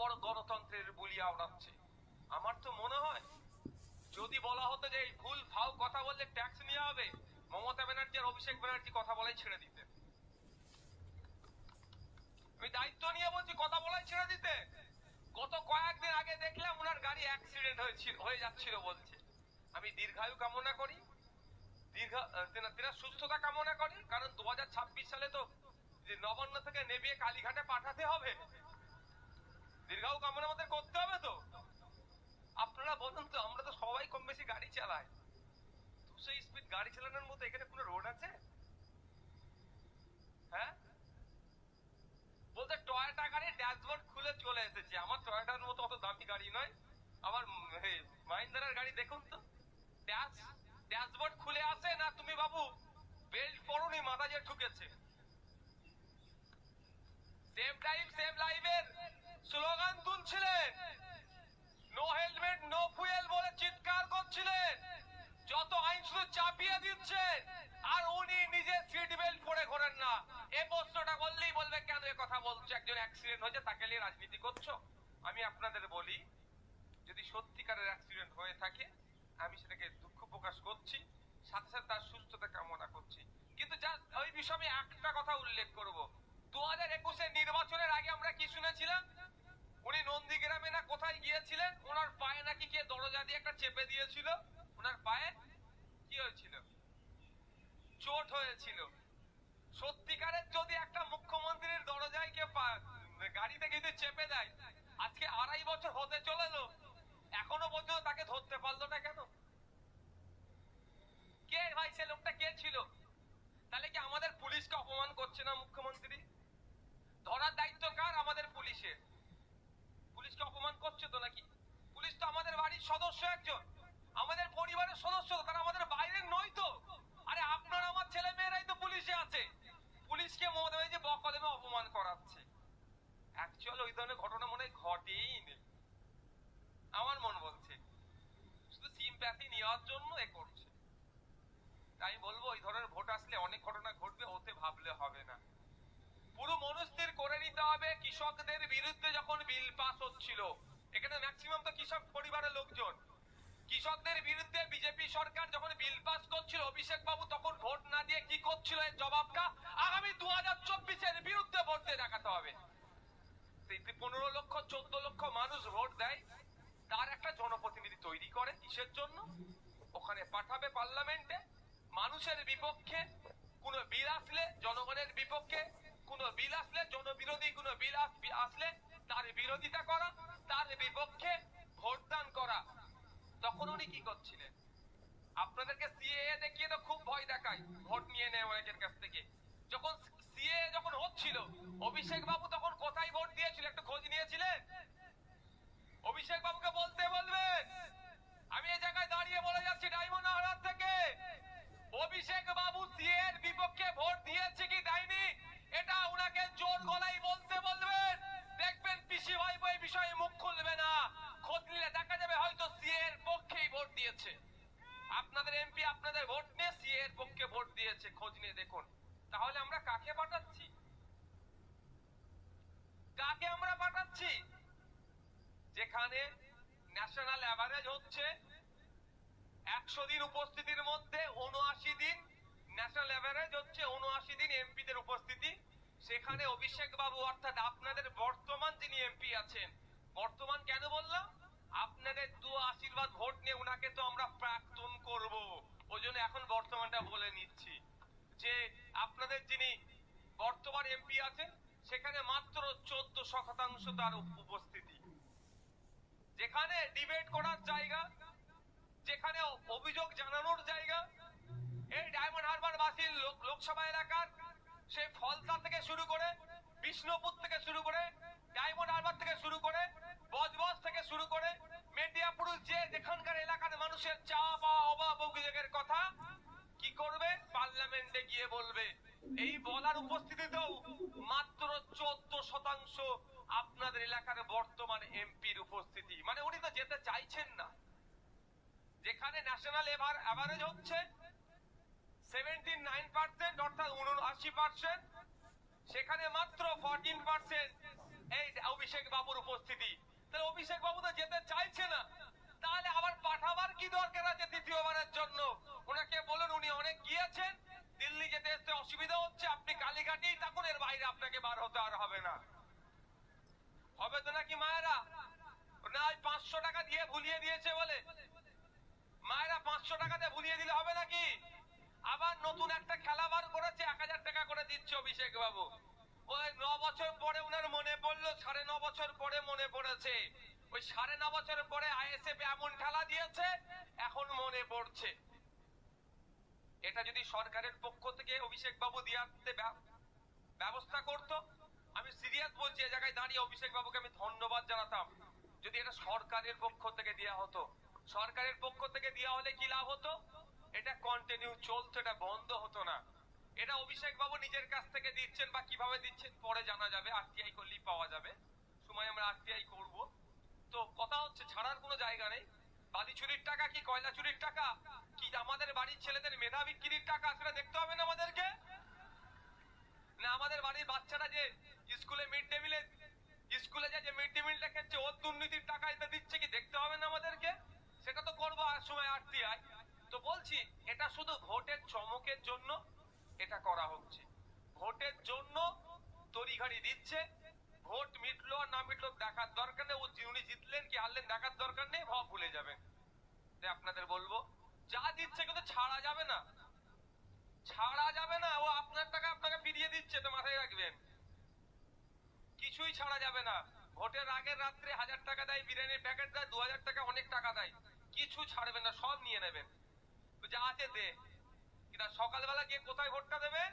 বড় গণতন্ত্রের বুলি আওড়াচ্ছে আমার তো মনে হয়, যদি বলা হতো যে এই ভুল ফাও কথা বললে ট্যাক্স নেওয়া হবে, মমতা ব্যানার্জি আর অভিষেক ব্যানার্জি কথা বলাই ছেড়ে দিতেন। আমি দায়িত্ব নিয়ে বলছি, কথা বলাই ছেড়ে দিতে গত কয়েকদিন আগে দেখলাম ওনার গাড়ি অ্যাক্সিডেন্ট হয়েছিল, হয়ে যাচ্ছিল বলছে। আমি দীর্ঘায়ু কামনা করি, দীর্ঘ তেনার সুস্থতা কামনা করি, কারণ দু হাজার ছাব্বিশ সালে তো নবান্ন থেকে নেবিয়ে কালীঘাটে পাঠাতে হবে দীর্ঘায়ু কামনা আমাদের করতে হবে তো। আপনারা বলুন তো, আমরা তো সবাই কম বেশি গাড়ি চালাই। দুশো স্পিড গাড়ি চালানোর মতো এখানে কোনো রোড আছে? হ্যাঁ? বলতে টয়োটা গাড়ি ড্যাশবোর্ড খুলে চলে এসেছে। আমার টয়োটার মতো অত দামি গাড়ি নয়। আমার মাহিন্দ্রার গাড়ি দেখুন তো। ড্যাশ ড্যাশবোর্ড খুলে আসে না তুমি বাবু? বেল্ট পরনি, মাথা যে ঠুকেছে। সেভ টাইম সেভ লাইফের স্লোগান তুলছিলেন। নো হেলমেট, নো ফুয়েল বলে চিৎকার করছিলেন। যত আইন শুধু চাপিয়ে দিচ্ছেন, আর উনি নিজে সিট বেল্ট পরে ঘোরেন না। এ প্রশ্নটা করলেই বলবে, কেন এ কথা বলছো? একজন অ্যাক্সিডেন্ট হয়েছে, তাকে নিয়ে রাজনীতি করছ? আমি আপনাদের বলি, যদি সত্যিকারের অ্যাক্সিডেন্ট হয়ে থাকে, আমি সেটাকে দুঃখ প্রকাশ করছি, সাথে সাথে তার সুস্থতা কামনা করছি। কিন্তু যা, ওই বিষয়ে আমি একটা কথা উল্লেখ করব। দু হাজার একুশের নির্বাচনের আগে আমরা কি শুনেছিলাম উনি নন্দীগ্রামে না কোথায় গিয়েছিলেন, ওনার পায়ে নাকি কে দরজা দিয়ে একটা চেপে দিয়েছিল। ওনার পায়ে কি হয়েছিল? চোট হয়েছিল। সত্যিকারের যদি একটা মুখ্যমন্ত্রীর দরজায় কে গাড়িতে কিন্তু চেপে দেয়, আজকে আড়াই বছর হতে চলেলো, এখনও পর্যন্ত তাকে ধরতে পারল না কেন? কে ভাই, সে লোকটা কে ছিল? তাহলে কি আমাদের পুলিশকে অপমান করছে না মুখ্যমন্ত্রী ধরার দায়িত্ব কার আমাদের পুলিশের পুলিশকে অপমান করছে তো নাকি পুলিশ তো আমাদের বাড়ির সদস্য একজন। আমাদের পরিবারের সদস্য তারা আমাদের বাইরের নয় তো। আরে আপনার আমার ছেলে মেয়েরাই তো পুলিশে আছে। পুলিশকে হয় যে বকলেমে অপমান করাচ্ছে। অ্যাকচুয়াল ওই ধরনের ঘটনা মনে ঘটেই নেই আমার মন বলছে, শুধু সিম্প্যাথি নেওয়ার জন্য এ করছে। তাই বলব, ওই ধরনের ভোট আসলে অনেক ঘটনা ঘটবে, ওতে ভাবলে হবে না। পুরো মনস্থির করে নিতে হবে, কৃষকদের বিরুদ্ধে যখন বিল পাস হচ্ছিল এখানে ম্যাক্সিমাম তো কৃষক পরিবারের লোকজন। কৃষকদের বিরুদ্ধে বিজেপি সরকার যখন বিল পাস করছিল, অভিষেক বাবু তখন ভোট না দিয়ে কি করছিল এর জবাবটা আগামী দু হাজার চব্বিশের বিরুদ্ধে ভোট দিয়ে দেখাতে হবে। পনেরো লক্ষ, চোদ্দ লক্ষ মানুষ ভোট দেয়, তার একটা জনপ্রতিনিধি তৈরি করে কিসের জন্য? ওখানে পাঠাবে পার্লামেন্টে, মানুষের বিপক্ষে কোন বিল আসলে, জনগণের বিপক্ষে কোন বিল আসলে, জনবিরোধী কোন বিল আস- আসলে তার বিরোধিতা করা তার বিপক্ষে ভোটদান করা। তখন উনি কি করছিলেন? আপনাদেরকে সিএএ দেখিয়ে তো খুব ভয় দেখায় ভোট নিয়ে নেয় অনেকের কাছ থেকে। যখন সিএএ যখন হচ্ছিল অভিষেক বাবু তখন কোথায় ভোট দিয়েছিল একটু খোঁজ নিয়েছিলেন অভিষেক বাবুকে বলতে বলবেন আমি এই জায়গায় দাঁড়িয়ে বলে যাচ্ছি ডায়মন্ড হারার থেকে অভিষেক বাবু সিএ এর বিপক্ষে ভোট দিয়েছে কি দেয়নি এটা উনাকে জোর গলায় বলতে বলবেন দেখবেন পিসি ভাই এই বিষয়ে মুখ খুলবে না খোঁজ নিলে দেখা যাবে হয়তো সিএ এর পক্ষেই ভোট দিয়েছে আপনাদের এমপি আপনাদের ভোট নিয়ে সিএ এর পক্ষে ভোট দিয়েছে খোঁজ নিয়ে দেখুন তাহলে আমরা কাকে পাঠাচ্ছি কাকে পাঠাচ্ছি যেখানে ন্যাশনাল অ্যাভারেজ হচ্ছে একশো দিন উপস্থিতির মধ্যে উনআশি দিন ন্যাশনাল অ্যাভারেজ হচ্ছে উনআশি দিন এমপিদের উপস্থিতি। সেখানে অভিষেক বাবু অর্থাৎ আপনাদের বর্তমান যিনি এমপি আছেন, বর্তমান কেন বললাম? আপনাদের দু আশীর্বাদ ভোট নিয়ে উনাকে তো আমরা প্রাক্তন করব। ওই জন্য এখন বর্তমানটা বলে নিচ্ছি যে আপনাদের যিনি বর্তমান এমপি আছেন সেখানে মাত্র চোদ্দ শতাংশ তার উপস্থিতি। যেখানে ডিবেট করার জায়গা, যেখানে অভিযোগ জানানোর জায়গা, এই ডায়মন্ড হারবার বাসীর লোকসভা এলাকার সেই ফলতা থেকে শুরু করে, বিষ্ণুপুর থেকে শুরু করে ডায়মন্ড হারবার থেকে শুরু করে, বজবজ থেকে শুরু করে মেটিয়াপুর যে যেখানকার এলাকার মানুষের চা পাওয়া অভাব, অভিযোগের কথা, কি করবে? পার্লামেন্টে গিয়ে বলবে। এই বলার উপস্থিতিতেও মাত্র চোদ্দ শতাংশ আপনাদের এলাকার বর্তমান এমপির উপস্থিতি। মানে উনি তো যেতে চাইছেন না। যেখানে ন্যাশনাল এভারেজ হচ্ছে সেভেন্টি নাইন পার্সেন্ট অর্থাৎ উনআশি পার্সেন্ট সেখানে মাত্র ফোরটিন পার্সেন্ট এই অভিষেক বাবুর উপস্থিতি। তাহলে অভিষেক বাবু তো যেতে চাইছে না। তাহলে আবার পাঠাবার কি দরকার আছে দ্বিতীয়বারের জন্য? ওনাকে বলুন, উনি অনেক গিয়েছেন। দিল্লি যেতে যেতে অসুবিধা হচ্ছে, আপনি কালীঘাটেই থাকুন, এর বাইরে আপনাকে বার হতে আর হবে না। হবে তো নাকি মায়েরা? না ওই পাঁচশো টাকা দিয়ে ভুলিয়ে দিয়েছে বলে। মায়েরা পাঁচশো টাকা দিয়ে ভুলিয়ে দিলে হবে নাকি? আবার নতুন একটা খেলা বার করেছে, এক হাজার টাকা করে দিচ্ছে অভিষেক বাবু। ওই ন বছর পরে উনার মনে পড়ল, সাড়ে ন বছর পরে মনে পড়েছে। ওই সাড়ে ন বছর পরে আইএসএফ এমন খেলা দিয়েছে, এখন মনে পড়ছে। এটা যদি সরকারের পক্ষ থেকে অভিষেক বাবু দিয়ে আসতে ব্যবস্থা করতো, আমি সিরিয়াস বলছি এই জায়গায় দাঁড়িয়ে অভিষেক বাবুকে আমি ধন্যবাদ জানাতাম। যদি এটা সরকারের পক্ষ থেকে দেওয়া হতো। সরকারের পক্ষ থেকে দেওয়া হলে কি লাভ হতো? এটা কন্টিনিউ চলতো, এটা বন্ধ হতো না। এটা অভিষেক বাবু নিজের কাছ থেকে দিচ্ছেন বা কীভাবে দিচ্ছেন পরে জানা যাবে আরটিআই করলেই পাওয়া যাবে। সময় আমরা আরটিআই করব। তো কথা হচ্ছে, ছাড়ার কোনো জায়গা নেই। বালি চুরির টাকা কি কয়লা চুরির টাকা? কি আমাদের বাড়ির ছেলেদের মেধা বিক্রির টাকা সেটা দেখতে হবে না আমাদেরকে? না, আমাদের বাড়ির বাচ্চারা যে স্কুলে মিড ডে মিলে স্কুলে যে যে মিড ডে মিলটা খাচ্ছে ওর দুর্নীতির টাকা এটা দিচ্ছে কি দেখতে হবে না আমাদেরকে? সেটা তো করব আর সময় আরটিআই তো বলছি, এটা শুধু ভোটের চমকের জন্য এটা করা হচ্ছে। ভোটের জন্য তড়িঘড়ি দিচ্ছে। ভোট মিটলো আর না মিটলো দেখার দরকার নেই। উনি জিতলেন কি হারলেন দেখার আপনাদের বলব, যা দিচ্ছে কিন্তু ছাড়া যাবে না। ছাড়া যাবে না, ও আপনার টাকা আপনাকে ফিরিয়ে দিচ্ছে তো মাথায় রাখবেন। কিছুই ছাড়া যাবে না। ভোটের আগের রাত্রে হাজার টাকা দেয়, বিরিয়ানির প্যাকেট দেয়, দু হাজার টাকা অনেক টাকা দেয়। কিছু ছাড়বেন না, সব নিয়ে নেবেন। যা আছে দে। সকালবেলা গিয়ে কোথায় ভোটটা দেবে?